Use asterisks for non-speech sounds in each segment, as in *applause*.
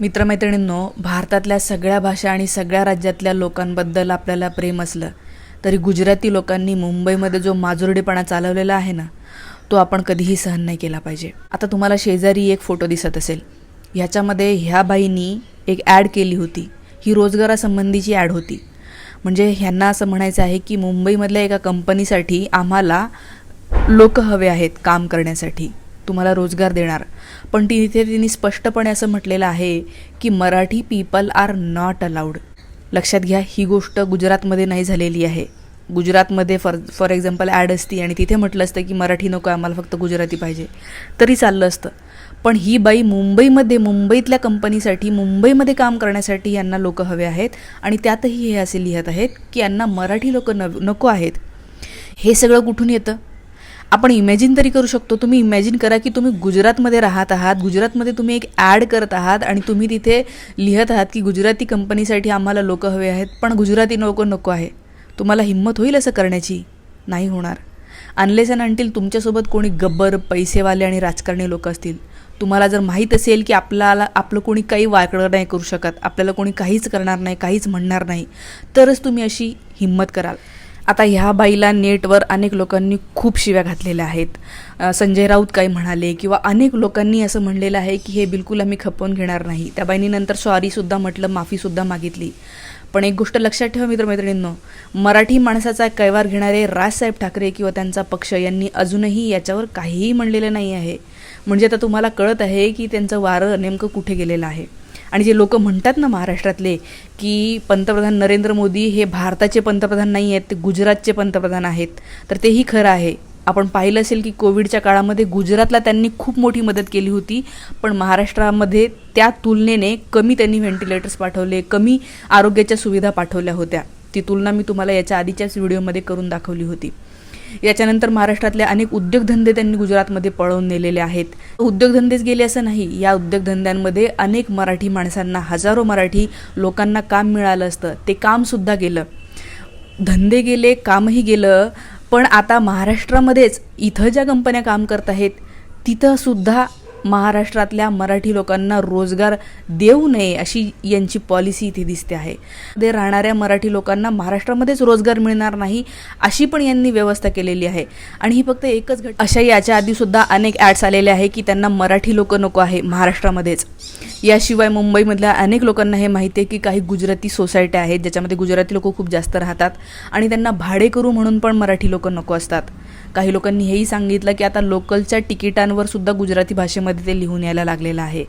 मित्रमैत्रिणींनो भारतातल्या सगळ्या भाषा आणि सगळ्या राज्यातल्या लोकांबद्दल आपल्याला प्रेम असलं तरी गुजराती लोकांनी मुंबईमध्ये जो माजुरडेपणा चालवलेला आहे ना तो आपण कधीही सहन नाही केला पाहिजे. आता तुम्हाला शेजारी एक फोटो दिसत असेल. ह्याच्यामध्ये ह्या बाईंनी एक ॲड केली होती. ही रोजगारासंबंधीची ॲड होती. म्हणजे ह्यांना असं म्हणायचं आहे की मुंबईमधल्या एका कंपनीसाठी आम्हाला लोक हवे आहेत काम करण्यासाठी. तुम्हाला रोजगार देणार. पण ती तिथे तिने स्पष्टपणे असं म्हटलेलं आहे की Marathi people are not allowed लक्षात घ्या ही गोष्ट गुजरातमध्ये नाही झालेली आहे. गुजरातमध्ये फॉर फॉर एक्झाम्पल ॲड असती आणि तिथे म्हटलं असतं की मराठी नको आम्हाला फक्त गुजराती पाहिजे. तरी चाललं असतं. पण ही बाई मुंबईमध्ये मुंबईतल्या कंपनीसाठी मुंबईमध्ये काम करण्यासाठी यांना लोक हवे आहेत आणि त्यातही हे असे लिहित आहेत की यांना मराठी लोक नव नको आहेत. हे सगळं कुठून येतं? आपण इमॅजिन तरी करू शकतो. तुम्ही इमॅजिन करा की तुम्ही गुजरातमध्ये राहत आहात. गुजरातमध्ये तुम्ही एक ॲड करत आहात आणि तुम्ही तिथे लिहत आहात की गुजराती कंपनीसाठी आम्हाला लोक हवे आहेत पण गुजराती लोक नको आहे. तुम्हाला हिंमत होईल असं करण्याची? नाही होणार. अनलेस अँड आणतील तुमच्यासोबत कोणी गब्बर पैसेवाले आणि राजकारणी लोक असतील. तुम्हाला जर माहीत असेल की आपल्याला आपलं कोणी काही वाकडं नाही करू शकत आपल्याला कोणी काहीच करणार नाही काहीच म्हणणार नाही तरच तुम्ही अशी हिंमत कराल. आता ह्या बाईला नेटवर अनेक लोकांनी खूप शिव्या घातलेल्या आहेत. संजय राऊत काही म्हणाले किंवा अनेक लोकांनी असं म्हणलेलं आहे की हे बिलकुल आम्ही खपवून घेणार नाही. त्या बाईनी नंतर सॉरीसुद्धा म्हटलं माफीसुद्धा मागितली. पण एक गोष्ट लक्षात ठेवा मित्रमैत्रिणींनो मराठी माणसाचा कैवार घेणारे राजसाहेब ठाकरे किंवा त्यांचा पक्ष यांनी अजूनही याच्यावर काहीही म्हणलेलं नाही आहे. म्हणजे आता तुम्हाला कळत आहे की त्यांचं वारं नेमकं कुठे गेलेलं आहे. आणि जे लोक म्हणतात ना महाराष्ट्रातले की पंतप्रधान नरेंद्र मोदी हे भारताचे पंतप्रधान नाही आहेत ते गुजरातचे पंतप्रधान आहेत तर तेही खरं आहे. आपण पाहिलं असेल की कोविडच्या काळामध्ये गुजरातला त्यांनी खूप मोठी मदत केली होती पण महाराष्ट्रामध्ये त्या तुलनेने कमी त्यांनी व्हेंटिलेटर्स पाठवले कमी आरोग्याच्या सुविधा पाठवल्या होत्या. ती तुलना मी तुम्हाला याच्या आधीच्याच व्हिडिओमध्ये करून दाखवली होती. याच्यानंतर महाराष्ट्रातले अनेक उद्योगधंदे त्यांनी गुजरातमध्ये पळवून नेलेले आहेत. उद्योगधंदेच गेले असं नाही या उद्योगधंद्यांमध्ये अनेक मराठी माणसांना हजारो मराठी लोकांना काम मिळालं असतं. ते कामसुद्धा गेलं. धंदे गेले कामही गेलं पण आता महाराष्ट्रामध्येच इथं ज्या कंपन्या काम करत आहेत तिथं सुद्धा महाराष्ट्रातल्या मराठी लोकांना रोजगार देऊ नये अशी यांची पॉलिसी इथे दिसते आहे. ते राहणाऱ्या मराठी लोकांना महाराष्ट्रामध्येच रोजगार मिळणार नाही अशी पण यांनी व्यवस्था केलेली आहे. आणि ही फक्त एकच घट अशा याच्या आधीसुद्धा अनेक ॲड्स आलेले आहे की त्यांना मराठी लोक नको आहे महाराष्ट्रामध्येच. याशिवाय मुंबईमधल्या अनेक लोकांना हे माहिती आहे की काही गुजराती सोसायट्या आहेत ज्याच्यामध्ये गुजराती लोक खूप जास्त राहतात आणि त्यांना भाडे करू म्हणून पण मराठी लोक नको असतात. काही लोकांनी हेही सांगितलं की आता लोकलच्या तिकिटांवर सुद्धा गुजराती भाषेमध्ये ते लिहून यायला लागलेलं आहे.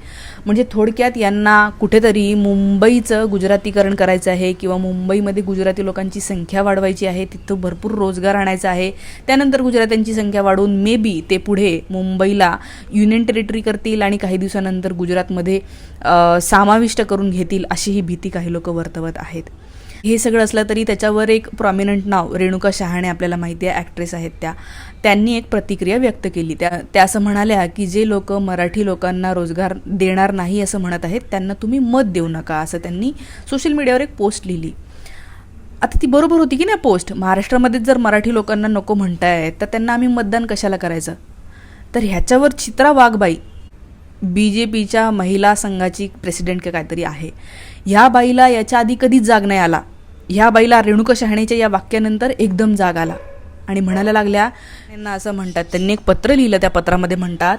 म्हणजे थोडक्यात यांना कुठेतरी मुंबईचं गुजरातीकरण करायचं आहे किंवा मुंबईमध्ये गुजराती लोकांची संख्या वाढवायची आहे तिथं भरपूर रोजगार आणायचा आहे त्यानंतर गुजरात्यांची संख्या वाढवून मे बी ते पुढे मुंबईला युनियन टेरिटरी करतील आणि काही दिवसानंतर गुजरातमध्ये समाविष्ट करून घेतील अशी ही भीती काही लोक वर्तवत आहेत. हे सगळं असलं तरी त्याच्यावर एक प्रॉमिनंट नाव रेणुका शहाणे आपल्याला माहिती आहे ॲक्ट्रेस आहेत त्या. त्यांनी एक प्रतिक्रिया व्यक्त केली. त्या त्या असं म्हणाल्या की जे लोक मराठी लोकांना रोजगार देणार नाही असं म्हणत आहेत त्यांना तुम्ही मत देऊ नका असं त्यांनी सोशल मीडियावर एक पोस्ट लिहिली. आता ती बरोबर होती की नाही पोस्ट महाराष्ट्रामध्येच जर मराठी लोकांना नको म्हणतायत तर त्यांना आम्ही मतदान कशाला करायचं? तर ह्याच्यावर चित्रा वाघबाई बी जे पीच्या महिला संघाची प्रेसिडेंट का काहीतरी आहे. ह्या बाईला याच्या आधी कधीच जाग नाही आला. ह्या बाईला रेणुका शहाणेच्या या वाक्यानंतर एकदम जाग आला. आणि म्हणायला लागल्या त्यांना असं म्हणतात त्यांनी एक पत्र लिहिलं त्या पत्रामध्ये म्हणतात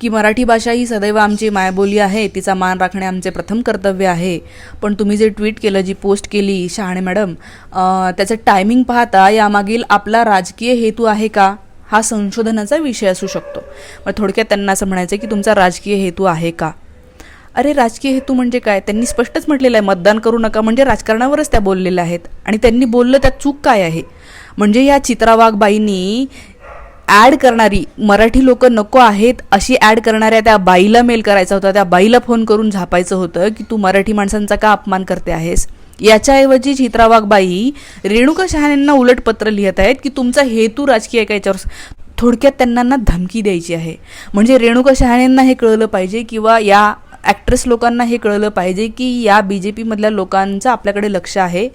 की मराठी भाषा ही सदैव आमची मायबोली आहे तिचा मान राखणे आमचे प्रथम कर्तव्य आहे. पण तुम्ही जे ट्विट केलं जी पोस्ट केली शहाणे मॅडम त्याचं टायमिंग पाहता यामागील आपला राजकीय हेतू आहे का? हा संशोधनाचा विषय असू शकतो. मग थोडक्यात त्यांना असं म्हणायचं की तुमचा राजकीय हेतू आहे का? अरे राजकीय हेतू म्हणजे काय? त्यांनी स्पष्टच म्हटलेलं आहे मतदान करू नका म्हणजे राजकारणावरच त्या बोललेल्या आहेत. आणि त्यांनी बोललं त्यात चूक काय आहे? म्हणजे या चित्रावाघबाईंनी ॲड करणारी मराठी लोक नको आहेत अशी ॲड करणाऱ्या त्या बाईला मेल करायचा होता त्या बाईला फोन करून झापायचं होतं की तू मराठी माणसांचा का अपमान करते आहेस? याच्याऐवजी चित्रावाघबाई रेणुका शहाण्यांना उलट पत्र लिहित आहेत की तुमचा हेतू राजकीय आहे का याच्यावर? थोडक्यात त्यांना धमकी द्यायची आहे. म्हणजे रेणुका शहाण्यांना हे कळलं पाहिजे किंवा या ॲक्ट्रेस लोकांना हे कळलं पाहिजे की या बी जे पीमधल्या लोकांचं आपल्याकडे लक्ष आहे.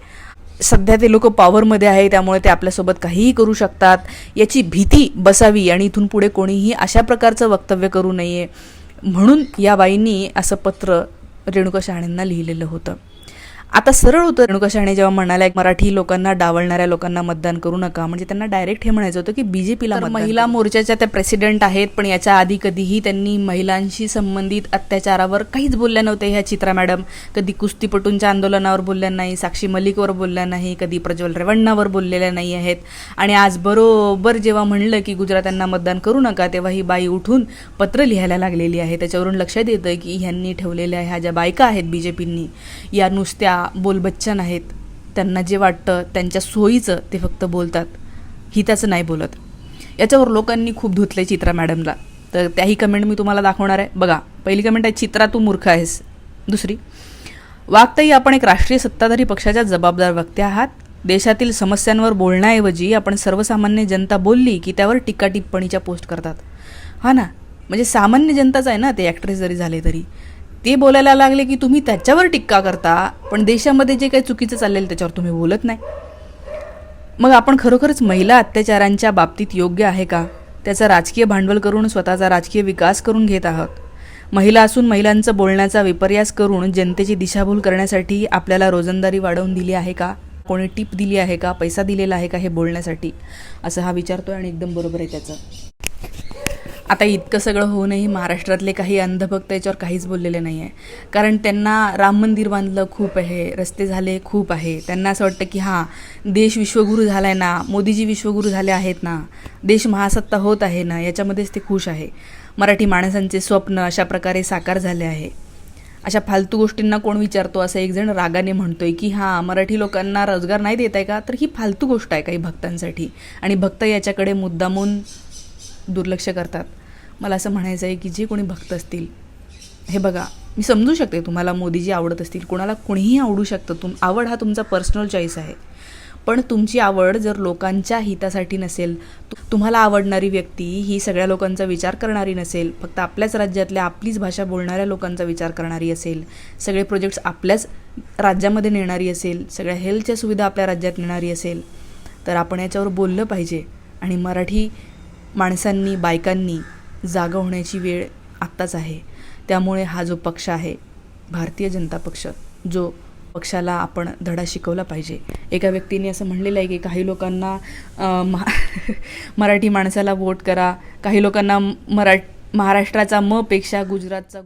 सध्या ते लोक पॉवरमध्ये आहे त्यामुळे ते आपल्यासोबत काहीही करू शकतात. याची भीती बसावी आणि इथून पुढे कोणीही अशा प्रकारचं वक्तव्य करू नये. म्हणून या बाईंनी असं पत्र रेणुका शहाणेंना लिहिलेलं होतं. आता सरळ होतं रेणुका शहाणे जेव्हा म्हणाल्या मराठी लोकांना डावलणाऱ्या लोकांना मतदान करू नका म्हणजे त्यांना डायरेक्ट हे म्हणायचं होतं की बीजेपीला महिला मोर्चाच्या त्या प्रेसिडेंट आहेत पण याच्या आधी कधीही त्यांनी महिलांशी संबंधित अत्याचारावर काहीच बोलल्या नव्हत्या ह्या चित्रा मॅडम. कधी कुस्तीपटूंच्या आंदोलनावर बोलल्या नाही साक्षी मलिकवर बोलल्या नाही कधी प्रज्वल रेवण्णावर बोललेल्या नाही आहेत. आणि आज बरोबर जेव्हा म्हणलं की गुजरात्यांना मतदान करू नका तेव्हा ही बाई उठून पत्र लिहायला लागलेली आहे. त्याच्यावरून लक्षात येतं की ह्यांनी ठेवलेल्या ह्या ज्या बायका आहेत बी जे पींनी या नुसत्या बोलबच्चन आहेत त्यांना जे वाटतं त्यांच्या सोयीचं ते फक्त बोलतात. हिताचं नाही बोलत. याच्यावर लोकांनी खूप धुतलं आहे चित्रा मॅडमला. तर त्याही कमेंट मी तुम्हाला दाखवणार आहे. बघा पहिली कमेंट आहे चित्रा तू मूर्ख आहेस. दुसरी वागताही आपण एक राष्ट्रीय सत्ताधारी पक्षाच्या जबाबदार वक्ते आहात. देशातील समस्यांवर बोलण्याऐवजी आपण सर्वसामान्य जनता बोलली की त्यावर टीका टिप्पणीच्या पोस्ट करतात. हा ना? म्हणजे सामान्य जनताच आहे ना ते ॲक्ट्रेस जरी झाले तरी. ते बोलायला लागले की तुम्ही त्याच्यावर टिक्का करता पण देशामध्ये जे काही चुकीचं चाललेलं त्याच्यावर तुम्ही बोलत नाही. मग आपण खरोखरच महिला अत्याचारांच्या बाबतीत योग्य आहे का? त्याचं राजकीय भांडवल करून स्वतःचा राजकीय विकास करून घेत आहोत. महिला असून महिलांचं बोलण्याचा विपर्यास करून जनतेची दिशाभूल करण्यासाठी आपल्याला रोजंदारी वाढवून दिली आहे का? कोणी टीप दिली आहे का? पैसा दिलेला आहे का हे बोलण्यासाठी? असं हा विचारतोय आणि एकदम बरोबर आहे त्याचं. आता इतकं सगळं होऊनही महाराष्ट्रातले काही अंधभक्त याच्यावर काहीच बोललेले नाही आहे कारण त्यांना राम मंदिर बांधलं खूप आहे रस्ते झाले खूप आहे. त्यांना असं वाटतं की हां देश विश्वगुरू झाला आहे ना मोदीजी विश्वगुरू झाले आहेत ना देश महासत्ता होत आहे ना याच्यामध्येच ते खुश आहे. मराठी माणसांचे स्वप्न अशा प्रकारे साकार झाले आहे. अशा फालतू गोष्टींना कोण विचारतो असं एक जण रागाने म्हणतोय की हां मराठी लोकांना रोजगार नाही देत आहे का? तर ही फालतू गोष्ट आहे काही भक्तांसाठी. आणि भक्त याच्याकडे मुद्दामून दुर्लक्ष करतात. मला असं म्हणायचं आहे की जे कोणी भक्त असतील हे बघा मी समजू शकते तुम्हाला मोदीजी आवडत असतील. कोणाला कोणीही आवडू शकतं. तुम आवड हा तुमचा पर्सनल चॉईस आहे. पण तुमची आवड जर लोकांच्या हितासाठी नसेल तु- तुम्हाला आवडणारी व्यक्ती ही सगळ्या लोकांचा विचार करणारी नसेल फक्त आपल्याच राज्यातल्या आपलीच भाषा बोलणाऱ्या लोकांचा विचार करणारी असेल सगळे प्रोजेक्ट्स आपल्याच राज्यामध्ये नेणारी असेल सगळ्या हेल्थच्या सुविधा आपल्या राज्यात नेणारी असेल तर आपण याच्यावर बोललं पाहिजे. आणि मराठी माणसांनी बायकांनी जागा होण्याची वेळ आत्ताच आहे. त्यामुळे हा जो पक्ष आहे भारतीय जनता पक्ष जो पक्षाला आपण धडा शिकवला पाहिजे. एका व्यक्तीने असं म्हणलेलं आहे की काही लोकांना महा *laughs* मराठी माणसाला वोट करा. काही लोकांना मरा महाराष्ट्राचा म पेक्षा गुजरातचा